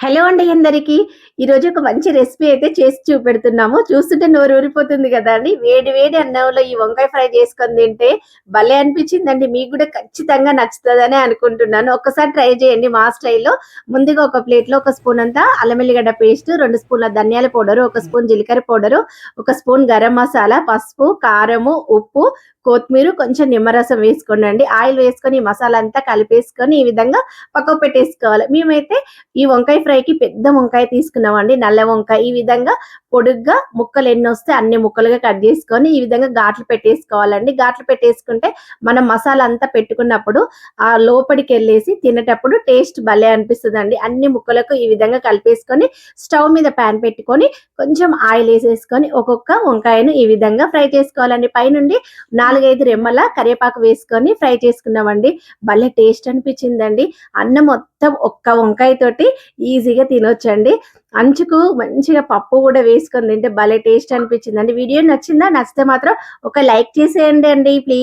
Hello అండి అందరికి. ఈరోజు ఒక మంచి రెసిపీ అయితే చేసి చూపెడుతున్నాము. చూస్తుంటే నోరు ఊరిపోతుంది కదా అండి. వేడి వేడి అన్నంలో ఈ వంకాయ ఫ్రై చేసుకొని తింటే భలే అనిపించిందండి. మీకు కూడా ఖచ్చితంగా నచ్చుతుందని అనుకుంటున్నాను. ఒకసారి ట్రై చేయండి మా స్టైల్లో. ముందుగా ఒక ప్లేట్లో ఒక స్పూన్ అంతా అల్లమెల్లిగడ్డ పేస్ట్ రెండు స్పూన్ల ధనియాల పౌడర్ ఒక స్పూన్ జీలకర్ర పౌడర్ ఒక స్పూన్ గరం మసాలా పసుపు కారము ఉప్పు కొత్తిమీర కొంచెం నిమ్మరసం వేసుకోండి ఆయిల్ వేసుకొని ఈ మసాలా అంతా కలిపేసుకొని ఈ విధంగా పక్కకు పెట్టేసుకోవాలి. మేమైతే ఈ వంకాయ ఫ్రైకి పెద్ద వంకాయ తీసుకున్నామండి నల్ల వంకాయ. ఈ విధంగా పొడుగ్గా ముక్కలు ఎన్ని వస్తే అన్ని ముక్కలుగా కట్ చేసుకొని ఈ విధంగా ఘాట్లు పెట్టేసుకోవాలండి. ఘాట్లు పెట్టేసుకుంటే మనం మసాలా అంతా పెట్టుకున్నప్పుడు ఆ లోపలికి వెళ్ళేసి తినేటప్పుడు టేస్ట్ భలే అనిపిస్తుంది అన్ని ముక్కలకు ఈ విధంగా కలిపేసుకొని స్టవ్ మీద ప్యాన్ పెట్టుకొని కొంచెం ఆయిల్ వేసేసుకొని ఒక్కొక్క వంకాయను ఈ విధంగా ఫ్రై చేసుకోవాలండి. పైనుండి నాలుగైదు రెమ్మల కరివేపాకు వేసుకొని ఫ్రై చేసుకున్నామండి. భలే టేస్ట్ అనిపించిందండి. అన్నం మొత్తం ఒక్క వంకాయ తోటి ఈజీగా తినొచ్చండి. అంచుకు మంచిగా పప్పు కూడా వేసుకొని తింటే భలే టేస్ట్ అనిపించింది అండి వీడియో నచ్చిందా? నచ్చితే మాత్రం ఒక లైక్ చేసేయండి అండి ప్లీజ్.